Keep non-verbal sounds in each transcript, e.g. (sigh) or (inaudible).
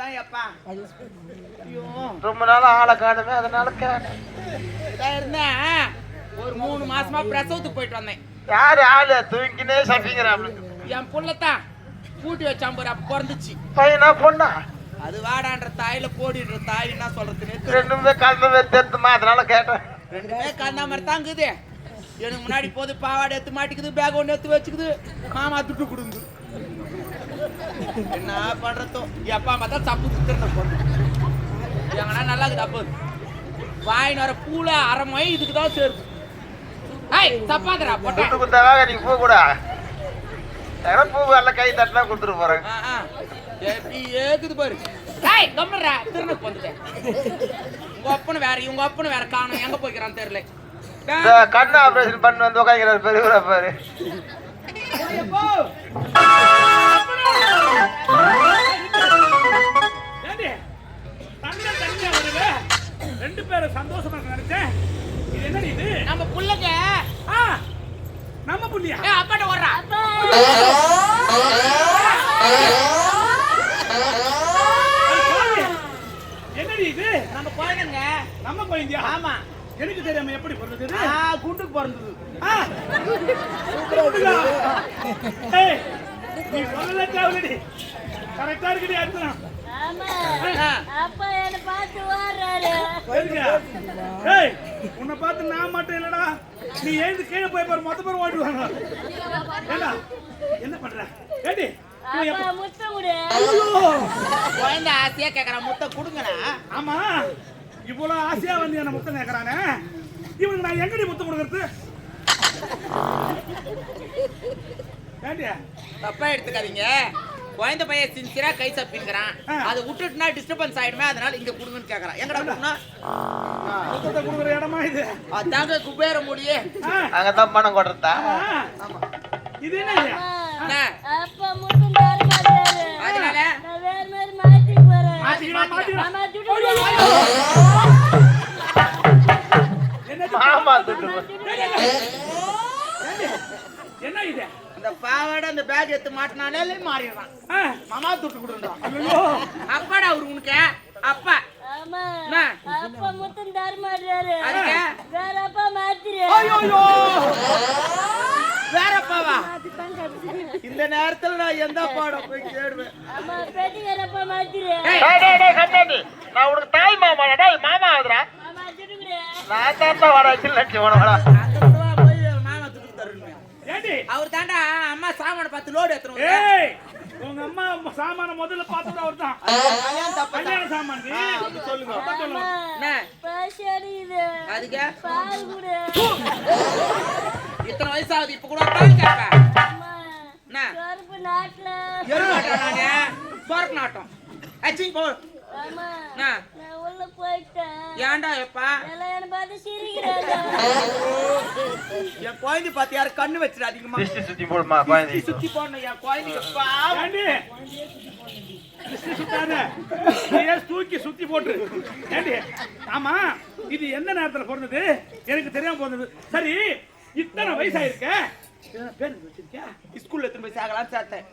தான் எப்பா ஐயோ. ரொம்ப நாள் ஆளை காணுமே அதனால இருந்தேன். ஒரு மூணு மாசமா பிரசவத்துக்கு போயிட்டு வந்தேன். யாரு ஆளு? தூங்கினே சட்டிங்கிறான் என் புள்ளத்தான் கூட்டி வச்சான் பாரு அப்ப பிறந்துச்சு. பையனா பொண்ணா? அது வாடான்ற தாயில போடின்ற தாய் என்ன சொல்றதுன்னு. ரெண்டுமே கலந்து தெரிஞ்சுமா அதனால கேட்டேன். ரெண்டுமே கண்ணா மாதிரி தாங்குது எனக்கு முன்னாடி போது பாவாடை எடுத்து மாட்டிக்குது பேக் ஒன்று எடுத்து வச்சுக்குது. மாமா துட்டு கொடுங்க என்ன பண்றதோ? எப்பா பார்த்தா தப்பு சுத்துறத பொண்ணு எங்கன்னா நல்லா இருக்குது அப்போ. வாயின் வர பூல அரை மை இதுக்கு தான் சேருது. ஐய் தப்பாதரா துட்டு போட்டேன் கொடுத்தாங்க நீங்க பூ கூட ஏன்னா பூ எல்லாம் கை தட்டினா கொடுத்துட்டு போறேன். எப்படி ஏக்குது பாரு. ஏய் கம்முறா திருநக்கு வந்துட்டேன். உங்க அப்பனு வேற இவங்க அப்பனு வேற காணும். எங்க போய்க்கிறான் தெரியல. கண்ணு ஆபரேஷன் பண்ணி வந்து உட்காந்துக்கிறாரு பெரியவரா பாரு. ரெண்டு பேரும் சந்தோஷமா நினைச்சேன். இது என்னடி இது? நம்ம புள்ளைங்க. ஆ நம்ம புள்ளியா? அப்பாட்ட வர்றா என்னடி இது? நம்ம குழந்தைங்க. நம்ம குழந்தையா? ஆமா. எனக்கு தெரியாம எப்படி பிறந்தது? குண்டுக்கு பிறந்தது. கரெக்டா இருக்குடி அர்த்தம் ஏய் உன்னை பார்த்து நான் மட்டும் இல்லடா நீ எழுந்து கீழே போய் பாரு மொத்த பேர் ஓடுவாங்க ஏண்டா என்ன பண்ற ஏடி இவன் அப்பா எப்ப- முத்தம் கொடு குழந்தை ஆசையா கேக்குற முட்டை கொடுங்கண்ணா ஆமா இவ்வளவு ஆசையா வந்து என்ன முத்தம் கேக்குறானே? இவனுக்கு நான் எங்கடி முத்தம் கொடுக்கறது? தப்பா எடுத்துக்காதீங்க. குழந்தை பையன் சின்சியரா கை சப்பிங்கிறான் ஆ. அதை விட்டுட்டுனா டிஸ்டர்பன்ஸ் ஆயிடுமே அதனால இங்க கொடுங்கன்னு கேக்குறான். எங்கடா கொடுக்கணும்? கொடுக்குற இடமா இது? அதாங்க குபேர முடியே. அங்கதான் பணம் கொடுறதா. இது என்ன அதனால? என்ன இது? அந்த பாவாடை அந்த பேக் எடுத்து மாட்டினாலே மாறிடுறான். மாமா துட்டு கொடுன்றான் ஐயோ. அப்பாடா அவரு உனக்கு? அப்பா. ஆமா. என்ன? அப்பா முத்தம் தர மாட்டாரு அதுக்கு? வேற அப்பா மாத்திரு. ஐயோ வேற அப்பாவா? இந்த நேரத்துல நான் எந்த பாடம் போய் கேடுவேன் ஆமா பெட்டிக்கார அப்பா மாத்திரு. ஏய், டேய் டேய் டேய் கண்ணாடி நான் உனக்கு தாய் மாமா டேய் மாமா துட்டு கொடு நான் தான் வாடா சின்ன வாடா. அவர் தாண்டா அம்மா சாமான பார்த்து லோடு ஏய் உங்க அம்மா சாமான முதல்ல பார்த்தது அவர் தான். கல்யாண சாமான். சொல்லுங்க அதுக்கு? பால் கொடு. இத்தனை வயசு ஆகுது இப்ப கூட பால் கேட்பேன் நாட்டம். அச்சிங் போ. ஏன்டா எப்பா? என்ன (laughs) என் குழந்தை பார்த்து யாரும் கண்ணு வச்சிடாதீங்கம்மா. திருஷ்டி சுத்தி போடுமா குழந்தை? சுத்தி போடணும் என் குழந்தைக்கு பாவம். ஏண்டி? திருஷ்டி சுத்தாத. நீயே தூக்கி சுத்தி போட்டு? ஏண்டி? ஆமா இது எந்த நேரத்துல பிறந்தது? எனக்கு தெரியாம பிறந்தது. சரி இத்தனை வயசாயிருக்க? ஸ்கூல்ல எடுத்துன்னு போய் சேர்க்கலாம் சேர்த்தேன்.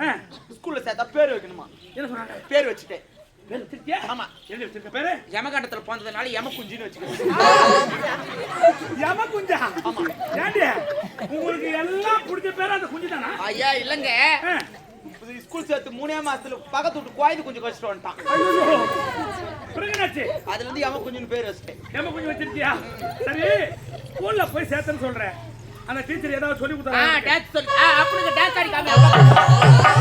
ஸ்கூல்ல சேர்த்தா பேர் வைக்கணுமா? என்ன சொன்னாங்க? பேர் வச்சுட்டேன். பேர் வச்சிருக்கியா ஆமா. எழுதி வச்சிருக்க பேரு? யமகண்டத்துல பிறந்ததுனால யம குஞ்சின்னு வச்சுக்கணும் யம குஞ்சா? ஏண்டி? உங்களுக்கு எல்லாம் பிடிச்ச பேர் அந்த குஞ்சு தானா? ஐயா இல்லங்க. ஸ்கூல் சேர்த்து மூணே மாசத்துல பக்கத்து விட்டு குழந்தை குஞ்சு வச்சுட்டு வந்துட்டான். அதுல இருந்து யம குஞ்சுன்னு பேர் வச்சுட்டேன். எம்ம கொஞ்சம் வச்சிருக்கியா? சரி ஸ்கூல்ல போய் சேர்த்தேன்னு சொல்றேன். அந்த டீச்சர் ஏதாவது சொல்லி ஆ கொடுத்தாங்க டான்ஸ் சொல்லி. ஆ அப்படிங்க டான்ஸ் ஆடி காமி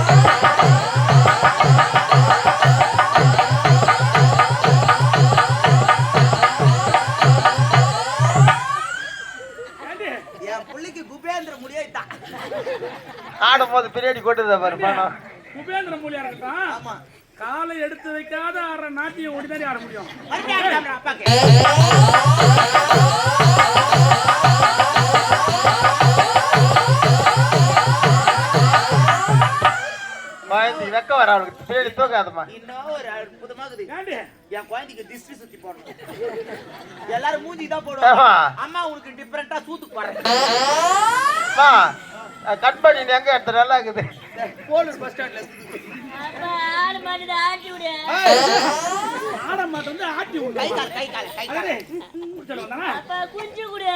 என் புள்ளைக்கு குபேந்திர முடியாதான் ஆடும் போது பின்னாடி கொட்டுதா பாரு பணம் உபேந்திர மொழியா இருக்கட்டும் ஆமா. காலை எடுத்து வைக்காத ஆடுற நாட்டியம் ஒடிதாடி ஆட முடியும். அப்பாக்கு. குழந்தைக்கு வெக்க வர அவளுக்கு தேடி தூக்காதம்மா. இன்னும் ஒரு அற்புதமா இருக்குது ஏண்டி என் குழந்தைக்கு திஷ்டி சுத்தி போடணும். எல்லாரும் மூஞ்சி தான். போடுவாங்க. அம்மா உனக்கு டிஃபரெண்டா சூத்துக்கு போடுறேன். அம்மா கட் பண்ணி நீ எங்க எடுத்த நல்லா இருக்குது? போலீஸ் பஸ் ஸ்டாண்ட்ல அப்பா ஆடு மாட்டு ஆட்டி விடு. ஆட மாட்டை வந்து ஆட்டி விடு. கை கால் கை கால் கை கால்? அப்பா குஞ்சு கொடு?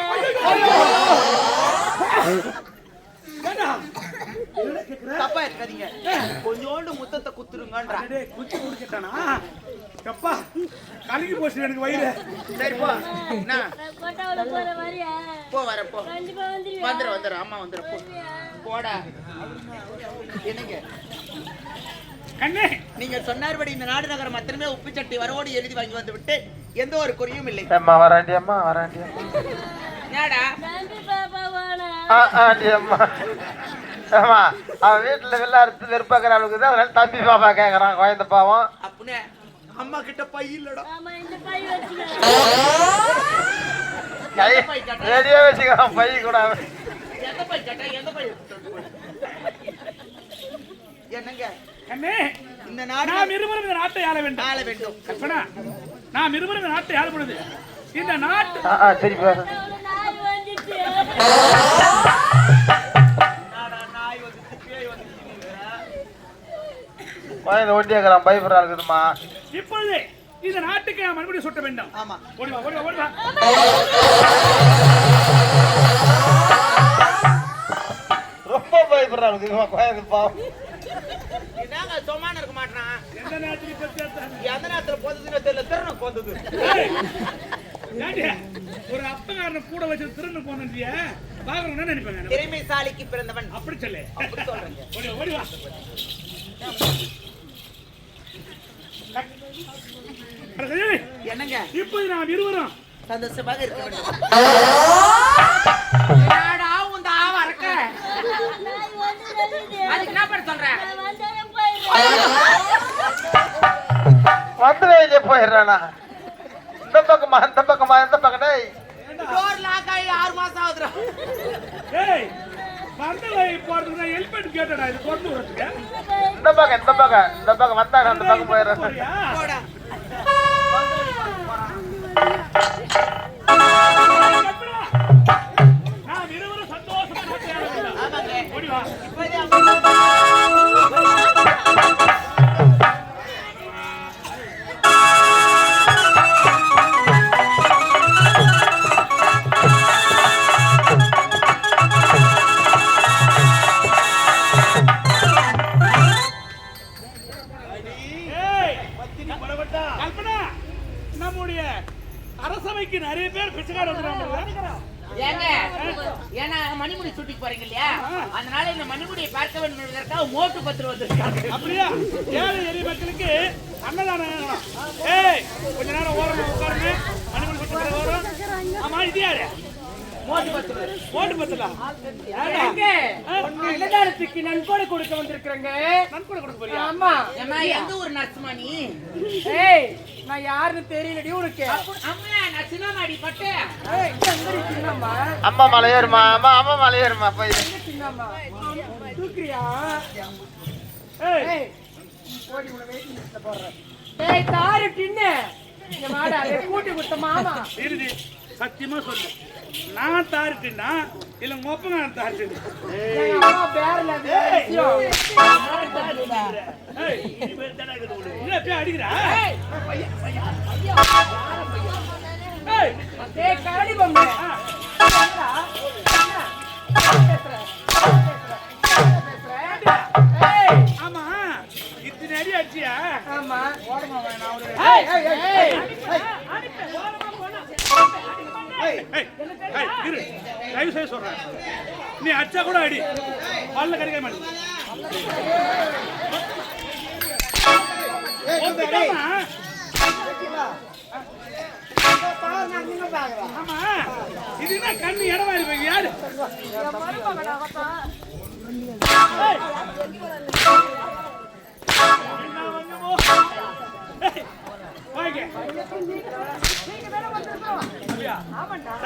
தப்பா இருக்காதீங்க கொஞ்சோண்டு முத்தத்தை குத்துருங்கன்றா. குச்சி குடிச்சிட்டானா? எப்பா, கலங்கி போச்சு எனக்கு வயிறு. சரி போ. என்ன? போ வர போ. வந்துரு வந்துரு. அம்மா வந்துரு போ. போடா. என்னங்க? கண்ணே. நீங்க சொன்னார்படி இந்த நாடு நகரம் மாத்திரமே உப்பு சட்டி வரவோடு எழுதி வாங்கி வந்து விட்டு எந்த ஒரு குறையும் இல்லை. அம்மா வராண்டி அம்மா வராண்டி அம்மா. ஆண்டி அம்மா. ஆமா அவன் வீட்டுல விளையாடுறது வெறுப்பாக்குற அளவுக்கு தான் அதனால தம்பி பாப்பா கேக்குறான் குழந்தை பாவம். அப்படியே அம்மா கிட்ட பை இல்லடா. ஆமா இந்த பை வச்சுக்க. கை ரெடியா வச்சுக்கிறான் பை கூட என்னங்க? இந்த நாடு நாம் இருவரும் இந்த நாட்டை ஆள வேண்டும். ஆள வேண்டும். கற்பனா நாம் இருவரும் இந்த நாட்டை ஆள பொழுது இந்த நாட்டு ஆ ஆ சரி குழந்தை ஒண்டியாக்குறான் பயப்படுறா இருக்குதுமா இப்பொழுது இந்த நாட்டுக்கு நாம் மறுபடியும் சுட்ட வேண்டும். ஆமா. ஓடி வா ஓடி வா ஓடி வா ரொம்ப பயப்படுறா இருக்குதுமா குழந்தை பாவம். இதாங்க சும்மான இருக்க மாட்டான் எந்த செத்து எந்த நேரத்துல போததுன்னு தெரியல திருநம் போந்தது. ஒரு அப்பகாரனை கூட வச்சு திருன்னு போனிய பாக்குறோம் நினைப்பாங்க திறமைசாலிக்கு பிறந்தவன். அப்படி சொல்லு. அப்படி சொல்றேங்க. ஓடி ஓடி வா என்னங்க? இப்போது நாம் இருவரும் சந்தோஷமாக இருக்க வேண்டும். உந்த ஆவா இருக்க? அதுக்கு என்ன பண்ண சொல்ற? நான் வந்தேன் போயிடுறேன். வந்து போயிடுறானா இந்த பக்கமா இந்த பக்கமா இந்த பக்கம் டேய். டோர் லாக் ஆகி ஆறு மாசம் ஆகுதுடா. மண்டலை போறதுக்கு நான் ஹெல்மெட் கேட்டடா இது கொண்டு வரதுக்கு. இந்த பக்கம் இந்த பக்கம் இந்த பக்கம் வந்தாங்க அந்த பக்கம் போயிடுறேன் ஏய் கொஞ்ச நேரம் ஓரமா உட்காருங்க மணிமணி பத்து ஓரம் ஆமா இது யாரு ஓட்டு பத்தலாம் நன்கொடை கொடுக்க வந்திருக்கிறேங்க நன்கொடை கொடுக்க போறியா ஆமா எந்த ஒரு நர்சுமா நீ ஏய் நான் யாருன்னு தெரியலடி உனக்கு அம்மா நான் சின்னமாடி சின்னம்மா அம்மா மலை அம்மா அம்மா மலை போய். சின்னம்மா தூக்குறியா? ஏய் ஏய் ஓடி உன வெயிட்டிங் லிஸ்ட்ல போடுறேன். ஏய் தாரு இந்த மாடு அதை கூட்டி கொடுத்த மாமா. இறுதி சத்தியமா சொல்லு. நான் தாரிட்டுனா இல்ல மொப்பங்க நான் தாரிட்டு எங்க அம்மா பேர்ல தயவு செய்து சொல்றேன். நீ அடிச்சா கூட அடி. பல்ல கடிக்க மாட்டேன். ஆமா. இது என்ன கண்ணு இடமா இருப்பீங்க யாரு?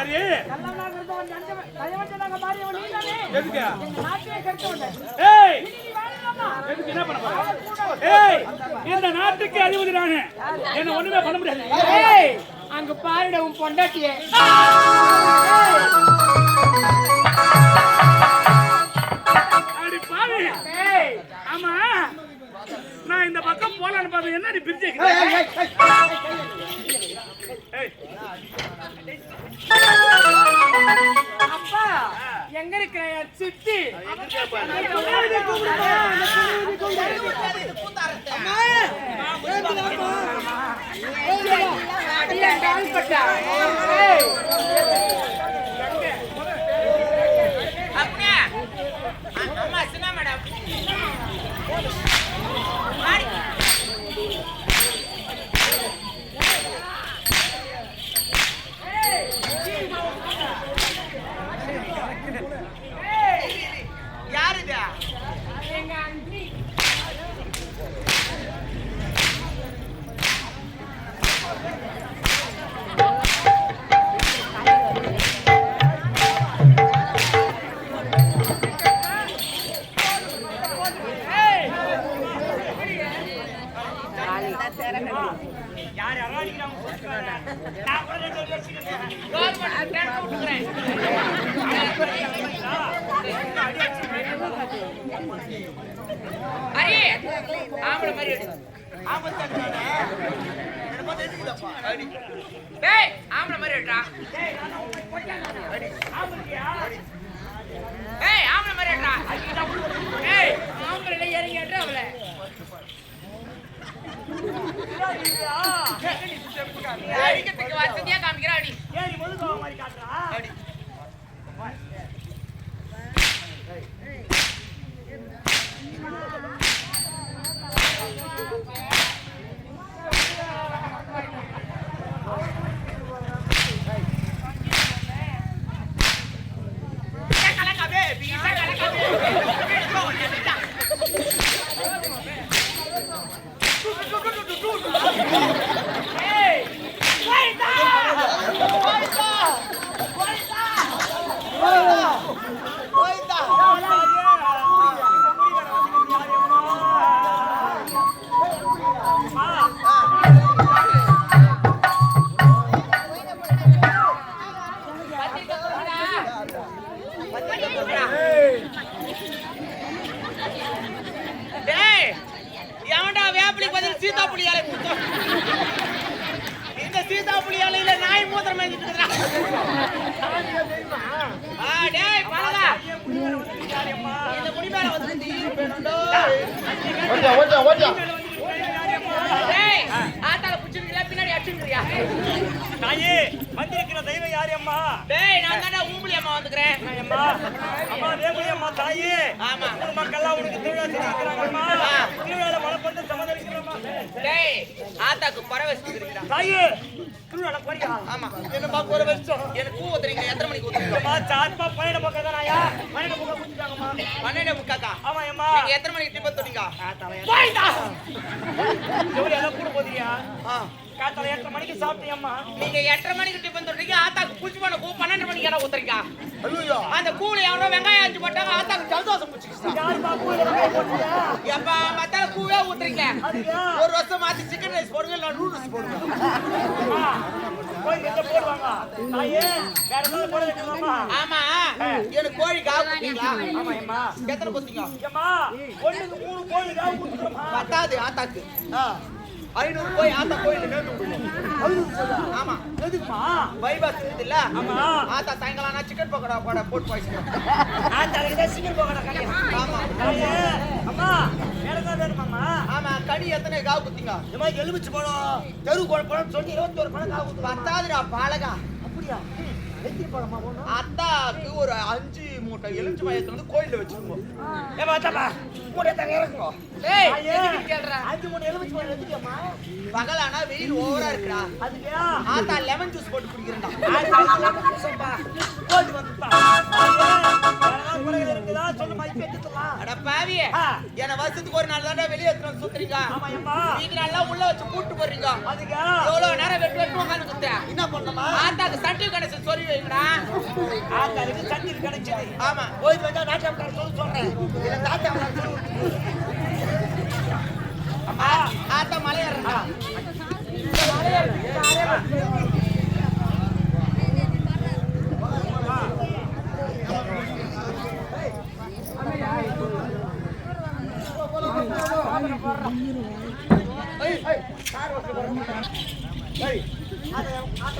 சரி எதுக்கு? ஏய்! எதுக்கு என்ன பண்ண போற? ஏய்! இந்த நாட்டுக்கு அதிபதி நானே என்ன ஒண்ணுமே பண்ண முடியாது. ஏய்! அங்க பாருடா உன் பொண்டாட்டியே. அடி பாரு ஏய்! ஆமா. நான் இந்த பக்கம் போலான்னு பார்த்தேன். என்ன நீ பிரிச்சு அப்பா எங்க இருக்கிற சித்தி அடியே கவர்மெண்ட் கேட்டு அரே ஆம்பளை மாதிரி டேய் ஆம்பளை மாதிரி எடுடா ஏய் ஆம்பளை மாதிரி ஏய் ஆம்பளை அவளை வசதியா காமிக்கிறா அடி அடி கலக்காதே டேய் எவன்டா வேப்பிலைக்கு பதில் சீதா கொடுத்தோம். இந்த சீதா புளி இலையில நாய் மூத்திரம் மேய்ஞ்சிட்டு இருக்குடா. ஆ டேய் பழகா இந்த முடி மேல வந்து டேய் ஆத்தால புடிச்சிருக்கியா பின்னாடி அடிச்சிருக்கியா தாயே வந்திருக்கிற தெய்வம் யாரு அம்மா? டேய் நான் தானே ஊம்புலி அம்மா வந்துக்கிறேன். அம்மா. அம்மா வேங்குடி அம்மா தாயே. ஆமா. ஊர் மக்கள்லாம் உனக்கு திருவிழா செஞ்சிருக்கிறாங்கம்மா ஆ. திருவிழால மனப்பந்து சமாதானிக்கிறோம்மா டேய் ஆத்தாக்கு பறவை வச்சுக்கிறீங்களா தாயே திருவிழா போறியா? ஆமா. என்னப்பா ஒரு வருஷம்? எனக்கு பூ ஊத்துறீங்க எத்தனை மணிக்கு ஊத்துறீங்க? அம்மா சாத்மா பன்னெண்டு பக்கம் தானாயா பன்னெண்டு பக்கம் குடிச்சிட்டாங்கம்மா பன்னெண்டு முக்காக்கா? ஆமா அம்மா. நீங்க எத்தனை மணிக்கு டிஃபன் தொட்டீங்க? போய்டா ஜோடி எல்லாம் கூட போதியா ஆ. காத்தால எட்டரை மணிக்கு சாப்பிட்டியம்மா நீங்க எட்டரை மணிக்கு டிஃபன் தொட்டீங்க ஆத்தாக்கு புடிச்சு பண்ண பூ பன்னெண்டு மணிக்கு என்ன ஊத்துறீங்க. அந்த கூழ எவனோ வெங்காயம் அஞ்சு போட்டாங்க ஆத்தாக்கு ஜலதோஷம் பிடிச்சிக்கிச்சு எப்ப மத்தால பூவே ஊத்துறீங்க. ஒரு வருஷம் மாத்தி சிக்கன் ரைஸ் போடுங்க இல்ல நூடுல்ஸ் போடுங்க. ஆமா. எனக்கு கோழி காவு எத்தனை காவு கொடுத்துருமா பத்தாது ஆத்தாக்கு. ஐநூறு போய் ஆத்தா கோயில் ஆமா எதுக்குமா பைபாஸ் இருக்குது இல்ல ஆமா. ஆத்தா சாயங்காலம் ஆனா சிக்கன் பக்கோடா போட போட்டு போயிடுச்சு ஆத்தாளுக்கு தான் சிக்கன் போகணும் கல்யாணம் ஆமா. அம்மா ஏதாவது வேணுமாம்மா ஆமா கனி எத்தனை காவு குத்தீங்க? ஏம்மா எலுமிச்சு பழம் தெரு பழம் சொல்லி இருபத்தோரு பழம் காவு கொடுத்து பத்தாதுடா பாலகா அப்படியா? எத்தனை பழமா அத்தாக்கு ஒரு அஞ்சு மூட்டை எலுமிச்சை மையத்துல வந்து கோயில்ல வச்சிருக்கோம் ஏம்மா தாப்பா மூட்டை தங்க இறக்குங்க ஏய் தாயே, எதுக்கு கேள்ற அஞ்சு மூணு எலுமிச்சு பழம் எடுத்துக்கம்மா பகலானா வெயில் ஓவரா இருக்குடா. அதுக்கா ஆத்தா லெமன் ஜூஸ் போட்டு குடிக்கிறேன்டா. அட பாவியே. என்ன வருஷத்துக்கு ஒரு நாள் தாண்டா வெளியே எடுத்துட்டு சுத்துறீங்க. நீங்க நல்லா உள்ள வச்சு கூட்டு போறீங்க எவ்வளவு நேரம் வெட்டு வெட்டு உட்காந்து என்ன பண்ணுமா? ஆத்தாக்கு சட்டி கணேசன் சொல்லி வைங்கடா. ஆத்தாளுக்கு தண்ணீர் கிடைச்சது. ஆமா. போய் வந்தா நாட்டாக்கார சொல்ல சொல்றேன். இல்ல அம்மா ஆத்தா மலை ஏறா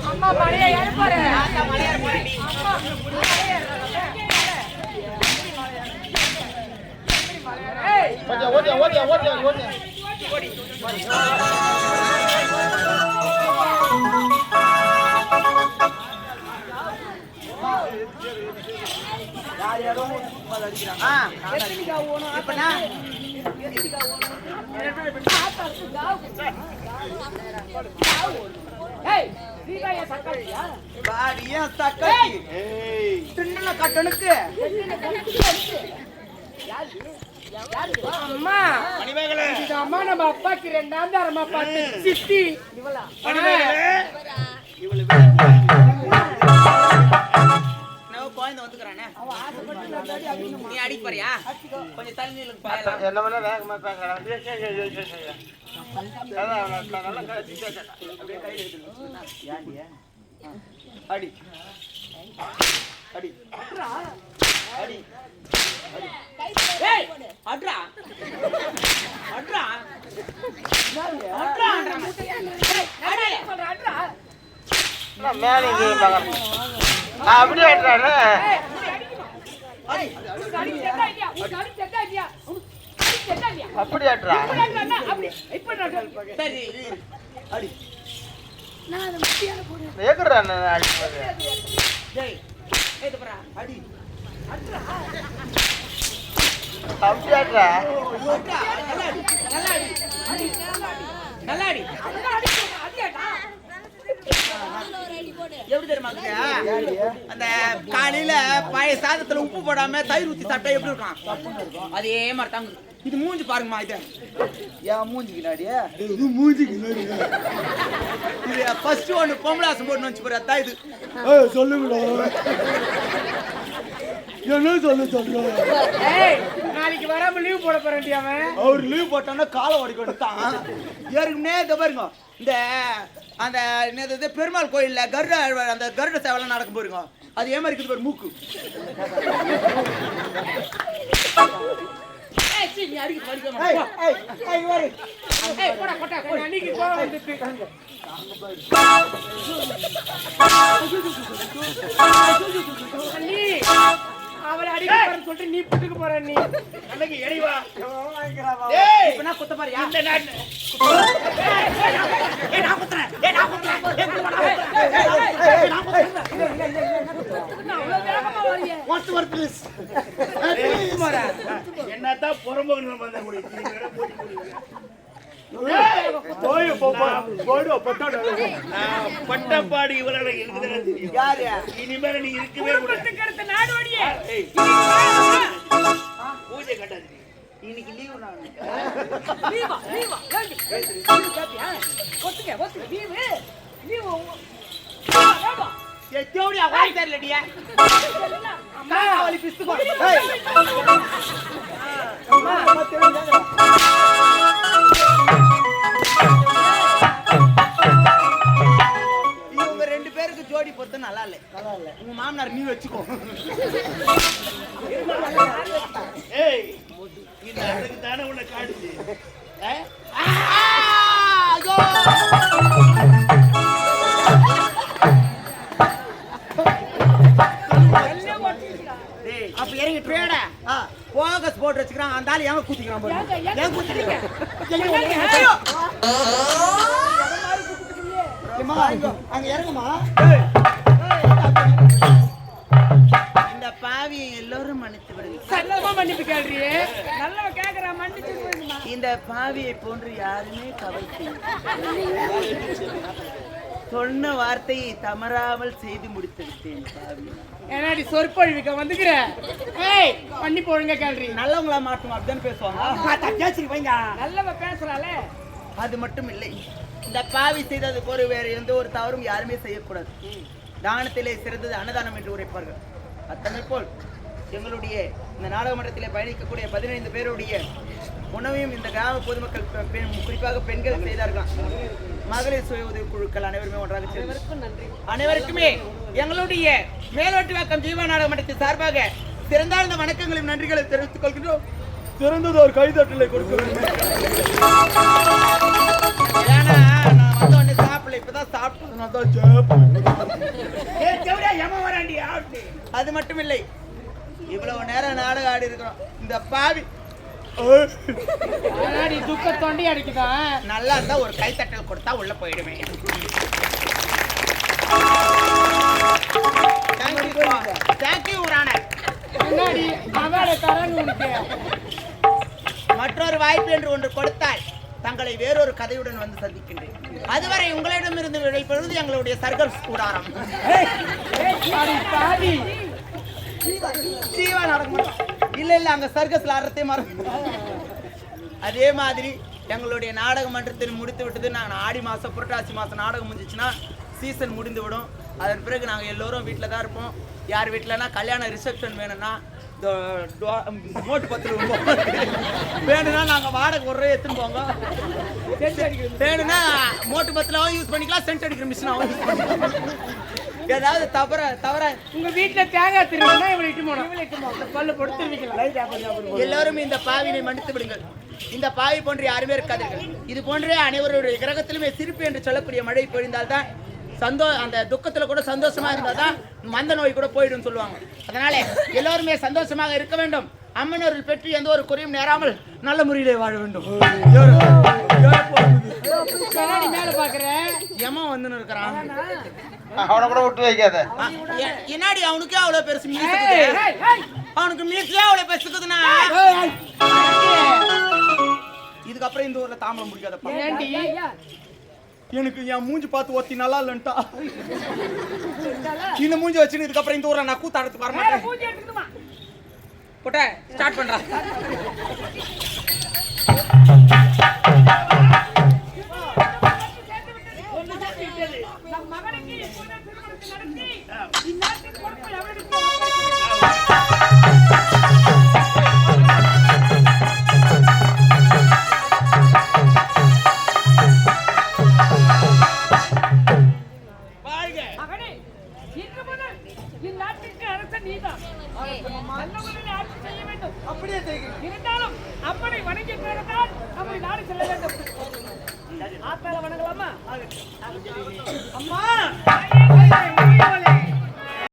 அம்மா மழையை எழுப்பாரு ஆத்தா மலை ஏற போறேன்டி ஏய் ஓட்டியா ஓட்டியா ஓட்டியா ஓட்டியா ஓடி ஆ இப்ப நான் கட்டணுக்கு. அம்மா இந்த அம்மா நம்ம அப்பாக்கு ரெண்டாம் தரமா பார்த்து சித்தி. இவளா குழந்தை வந்துக்கிறானே. நீ அடிக்க போறியா? கொஞ்சம் பாயலாம் என்ன வேகமா அடி. அடி. அடி. அட்ரா. அட்ரா. மேலே அப்படியே ஆடுறானே அடி அடி செத்தா இல்லையா உனக்கு அடி செத்தா இல்லையா அடி டேய் ஏது பரா அடி அப்படி ஆடுறா நல்லா அடி. நல்லா அடி. நல்லா அடி அதுதான் அடி சொல்றேன், அடியாடா. எப்படி தெரியுமா? அந்த காலையில பழைய சாதத்துல உப்பு போடாம தயிர் ஊத்தி சாப்பிட்டா எப்படி இருக்கும்? அதே மாதிரி தாங்க இது மூஞ்சி பாருங்கம்மா இது. ஏன் மூஞ்சி கிடாடியா இது மூஞ்சி கிடாடியா இது ஃபர்ஸ்ட் ஒன்று பொம்பளாசம் போட்டு வச்சு போற அதான் இது. என்ன சொல்ல. ஏய் நாளைக்கு வராம லீவ் போட போறேன்டி அவன். அவர் லீவ் போட்டான்னா காலை ஓடிக்கொண்டு தான் ஏற்கனவே இந்த பாருங்க இந்த அந்த என்னது இது பெருமாள் கோயில்ல கருட ஆழ்வார் அந்த கருட சேவலாம் நடக்கும் பாருங்க. அது மாதிரி இருக்குது பாரு மூக்கு. ஏய், அடிக்க. ஏய் அன்னைக்கு அவளை அடிக்க போறேன்னு நீ புட்டுக்கு போற நீ அன்னைக்கு எரிவா இப்ப நான் குத்த புறம்போக்கு வந்த பட்டப்பாடி இவரால இனிமேல நீ இருக்கவே பூஜை கட்டாது இன்னைக்கு லீவு நான் லீவா லீவா? ஒத்துக்க ஒத்துக்க. Leave leave. தேவடியா வாய் தெரியலடியா? அம்மா. காவலி பிஸ்து போ இவங்க ஜோடி பொறுத்த நல்லா இல்ல. நல்லா இல்ல. உங்க மாமனார் நீ வச்சுக்கோ. ஏய் இந்த அதுக்கு தானே உன்னை டேய், அப்ப இறங்கி ட்ரேட போகஸ் போட்டு வச்சுக்கிறான். அந்த ஆளு எங்க கூத்திக்கிறான் ஏன் இங்க, அங்க இறங்குமா? பாவியை எல்லோரும் மன்னித்து விடுங்க இந்த பாவியை போன்று யாருமே கவலை (laughs) சொன்ன வார்த்தையை தமறாமல் செய்து முடித்து விட்டேன் பாவி. ஏன்னாடி சொற்பொழிவுக்க வந்துக்கிற? ஏய் மன்னிப்பு ஒழுங்கா கேள்றி நல்லவங்களா மாட்டோம் அப்படிதான் பேசுவாங்க. நல்லவ பேசுறாளே. அது மட்டும் இல்லை. இந்த பாவி செய்தது போல வேற எந்த ஒரு தவறும் யாருமே செய்யக்கூடாது. தானத்திலே சிறந்தது அன்னதானம் என்று உரைப்பார்கள். அத்தனை போல் எங்களுடைய இந்த நாடக மன்றத்திலே பயணிக்கக்கூடிய பதினைந்து பேருடைய உணவையும் இந்த கிராம பொதுமக்கள் பெ- பெண் குறிப்பாக பெண்கள் செய்தார்களாம். மகளிர் சுய உதவி குழுக்கள் அனைவருமே ஒன்றாக சேர்ந்து. அனைவருக்குமே எங்களுடைய மேலோட்டு வாக்கம் ஜீவா நாடக மன்றத்தின் சார்பாக சிறந்தாழ்ந்த வணக்கங்களையும் நன்றிகளை தெரிவித்துக் கொள்கிறோம் சிறந்தது ஒரு கைதட்டலை கொடுக்க வேண்டும். இப்பதான் சாப்பிட்டு. அது மட்டும் இல்லை இவ்வளவு நேரம் நாடகம் ஆடி இருக்கிறோம். இந்த பாவி. துக்க தொண்டி அடிக்குதா? நல்லா இருந்தா ஒரு கைத்தட்டல் கொடுத்தா உள்ள போயிடுவேன் தேங்க்யூ உரான முன்னாடி மற்றொரு வாய்ப்பு என்று ஒன்று கொடுத்தால் தங்களை வேறொரு கதையுடன் வந்து சந்திக்கின்றேன். அதுவரை உங்களிடமிருந்து விடைபெறுவது எங்களுடைய சர்க்கஸ் கூடாரம். ஜீவா நாடகம் இல்ல இல்ல அங்க சர்க்கஸ்ல ஆடுறதே மறந்து அதே மாதிரி எங்களுடைய நாடக மன்றத்தில் முடித்து விட்டது. நாங்கள் ஆடி மாசம் புரட்டாசி மாசம் நாடகம் முடிஞ்சிச்சுன்னா சீசன் முடிந்து விடும். அதன் பிறகு நாங்கள் எல்லோரும் வீட்டில் தான் இருப்போம். யார் வீட்டிலனா கல்யாண ரிசப்ஷன் வேணும்னா இந்த டோ- மோட்டு பத்து வேணும்னா நாங்கள் வாடகை ஒரு ரூபாய் எடுத்துன்னு போங்க. வேணும்னா மோட்டு பத்திலாவும் யூஸ் பண்ணிக்கலாம் சென்ட் அடிக்கிற மிஷினாவும் யூஸ் பண்ணிக்கலாம். ஏதாவது தவற தவற. உங்க வீட்டுல தேங்காய் திருவிழா இவளை இட்டு போனோம் இவளை இட்டு போனோம் பல்லு போட்டு திருவிக்கலாம் எல்லோரும் இந்த பாவினை மன்னித்து விடுங்கள். இந்த பாவி போன்று யாருமே இருக்காதீர்கள். இது போன்றே அனைவருடைய கிரகத்திலுமே சிரிப்பு என்று சொல்லக்கூடிய மழை பொழிந்தால்தான் சந்தோ அந்த துக்கத்துல கூட சந்தோஷமா இருந்தாதான் மந்த நோய் கூட போயிடும் சொல்லுவாங்க. அதனால எல்லோருமே சந்தோஷமாக இருக்க வேண்டும். அம்மனோர்கள் பெற்று எந்த ஒரு குறையும் நேராமல் நல்ல முறையிலே வாழ வேண்டும். மேல பாக்குற யமன் வந்துன்னு இருக்கிறான். அவனை கூட விட்டு வைக்காத. ஆ, எ- என்னாடி அவனுக்கே அவ்வளவு பெருசு மீசை. அவனுக்கு மீசையே அவ்வளவு பெருசுக்குதுன்னா இதுக்கப்புறம் இந்த ஊர்ல தாமரம் முடிக்காதப்பா ஏண்டி? எனக்கு என் மூஞ்சி பார்த்து ஒத்தி நல்லா இல்லன்ட்டா. இந்த மூஞ்சி வச்சுன்னு இதுக்கப்புறம் இந்த ஊர்ல நான் கூத்தாடத்துக்கு வர மாட்டேன். போட்ட ஸ்டார்ட் பண்றா. நம்